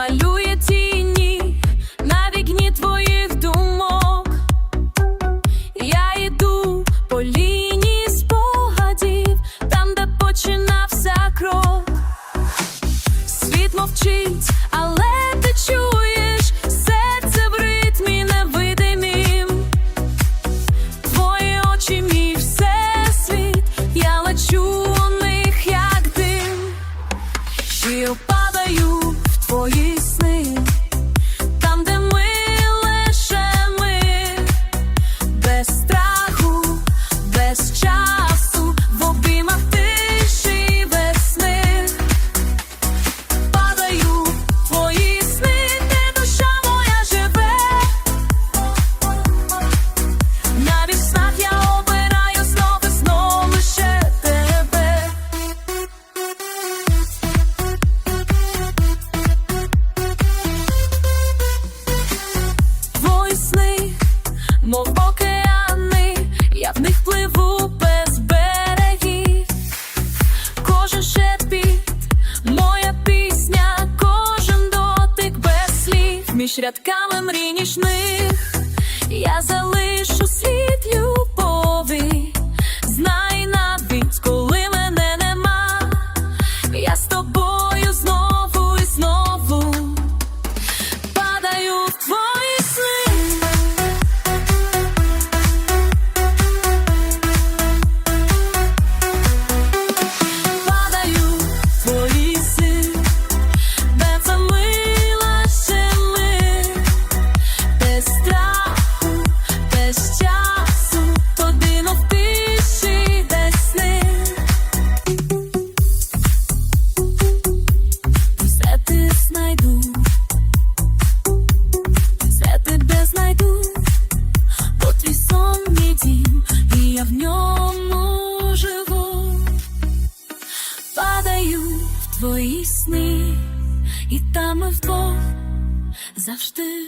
малює тіні на вікні твоїх думок. Я йду по лінії спогадів, там, де починався крок. Світ мовчить, але. Мов океани, я в них пливу без берегів. Кожен шепіт, моя пісня, кожен дотик без слів. Між рядками мрій нічних я залишу світ любові. Твої сни, і там ми вдвох завжди.